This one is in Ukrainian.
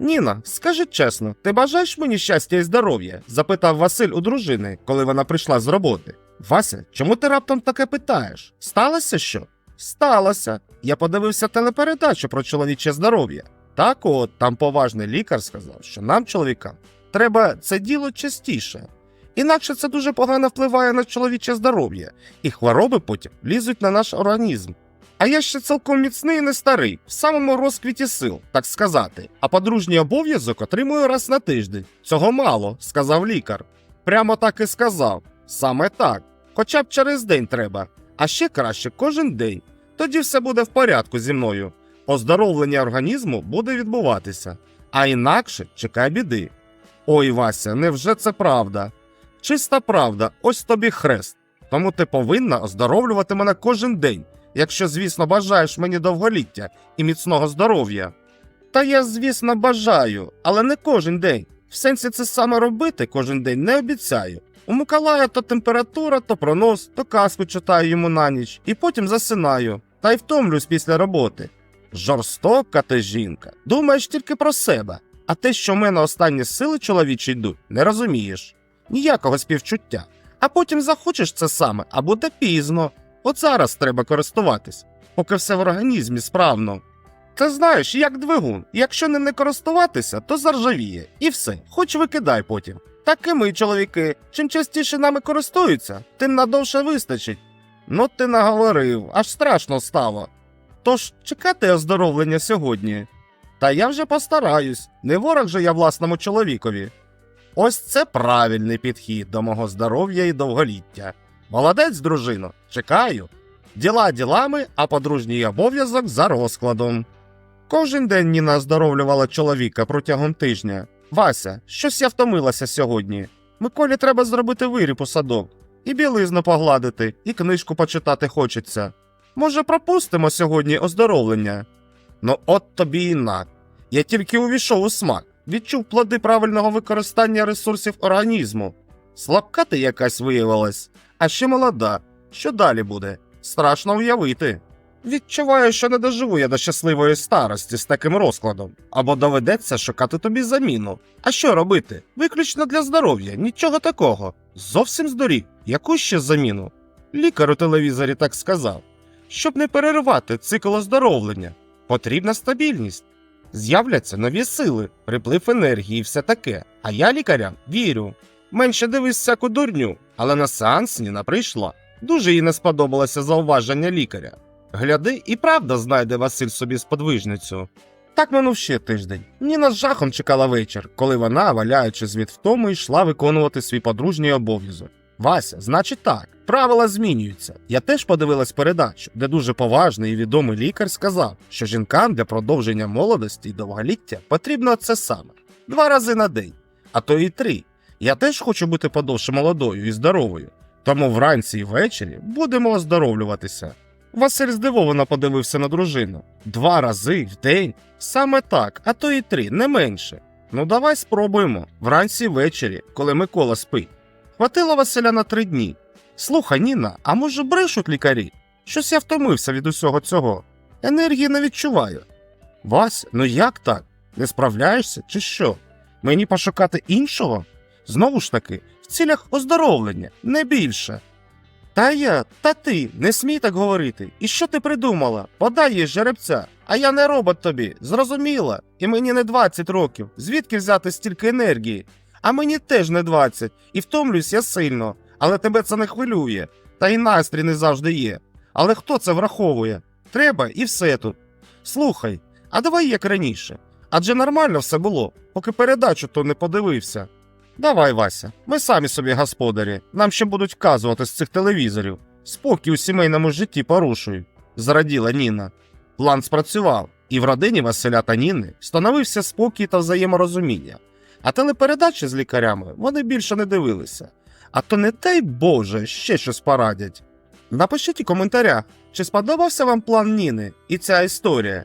Ніна, скажи чесно, ти бажаєш мені щастя і здоров'я? запитав Василь у дружини, коли вона прийшла з роботи. Вася, чому ти раптом таке питаєш? Сталося що? Сталося. Я подивився телепередачу про чоловіче здоров'я. Так от, там поважний лікар сказав, що нам, чоловікам, треба це діло частіше. Інакше це дуже погано впливає на чоловіче здоров'я, і хвороби потім лізуть на наш організм. А я ще цілком міцний і не старий, в самому розквіті сил, так сказати. А подружній обов'язок отримую раз на тиждень. Цього мало, сказав лікар. Прямо так і сказав. Саме так. Хоча б через день треба, а ще краще кожен день. Тоді все буде в порядку зі мною. Оздоровлення організму буде відбуватися, а інакше чекай біди. Ой, Вася, невже це правда? Чиста правда, ось тобі хрест. Тому ти повинна оздоровлювати мене кожен день, якщо, звісно, бажаєш мені довголіття і міцного здоров'я. Та я, звісно, бажаю, але не кожен день. В сенсі це саме робити кожен день не обіцяю. У Миколая то температура, то пронос, то казку читаю йому на ніч, і потім засинаю, та й втомлюсь після роботи. Жорстока ти жінка, думаєш тільки про себе, а те, що в мене останні сили чоловічі йдуть, не розумієш. Ніякого співчуття. А потім захочеш це саме, а буде пізно. От зараз треба користуватись, поки все в організмі справно. Ти знаєш, як двигун, якщо не не користуватися, то заржавіє, і все, хоч викидай потім. Так і ми, чоловіки, чим частіше нами користуються, тим надовше вистачить. Ну ти наговорив, аж страшно стало. Тож чекати оздоровлення сьогодні. Та я вже постараюсь, не ворог же я власному чоловікові. Ось це правильний підхід до мого здоров'я і довголіття. Молодець, дружино, чекаю. Діла ділами, а подружній обов'язок за розкладом. Кожен день Ніна оздоровлювала чоловіка протягом тижня. Вася, щось я втомилася сьогодні. Миколі треба зробити виріб у садок, і білизну погладити, і книжку почитати хочеться. Може, пропустимо сьогодні оздоровлення? Ну, от тобі і на. Я тільки увійшов у смак, відчув плоди правильного використання ресурсів організму. Слабка ти якась виявилась, а ще молода. Що далі буде? Страшно уявити. Відчуваю, що не доживу я до щасливої старості з таким розкладом, або доведеться шукати тобі заміну. А що робити? Виключно для здоров'я, нічого такого. Зовсім здорів. Яку ще заміну? Лікар у телевізорі так сказав. Щоб не переривати цикл оздоровлення, потрібна стабільність. З'являться нові сили, приплив енергії і все таке. А я лікарям вірю. Менше дивись всяку дурню, але на сеанс Ніна прийшла. Дуже їй не сподобалося зауваження лікаря. Гляди, і правда знайде Василь собі сподвижницю. Так минув ще тиждень. Ніна з жахом чекала вечір, коли вона, валяючись від втому, йшла виконувати свій подружній обов'язок. Вася, значить так, правила змінюються. Я теж подивилась передачу, де дуже поважний і відомий лікар сказав, що жінкам для продовження молодості і довголіття потрібно це саме два рази на день, а то і три. Я теж хочу бути подовше молодою і здоровою, тому вранці і ввечері будемо оздоровлюватися. Василь здивовано подивився на дружину. Два рази в день? Саме так, а то і три, не менше. Ну давай спробуємо вранці і ввечері, коли Микола спить. Хватило Василя на три дні. Слухай, Ніна, а може брешуть лікарі? Щось я втомився від усього цього. Енергії не відчуваю. Вась, ну як так? Не справляєшся чи що? Мені пошукати іншого? Знову ж таки, в цілях оздоровлення, не більше. Та я, та ти, не смій так говорити. І що ти придумала? Подай їй жеребця, а я не робот тобі, зрозуміла. І мені не 20 років. Звідки взяти стільки енергії? А мені теж не 20, і втомлююсь я сильно, але тебе це не хвилює. Та й настрій не завжди є. Але хто це враховує? Треба і все тут. Слухай, а давай як раніше. Адже нормально все було, поки передачу то не подивився. Давай, Вася, ми самі собі господарі, нам ще будуть вказувати з цих телевізорів. Спокій у сімейному житті порушують, зраділа Ніна. План спрацював, і в родині Василя та Ніни становився спокій та взаєморозуміння. А телепередачі з лікарями вони більше не дивилися. А то не дай Боже, ще щось порадять. Напишіть у коментарях, чи сподобався вам план Ніни і ця історія.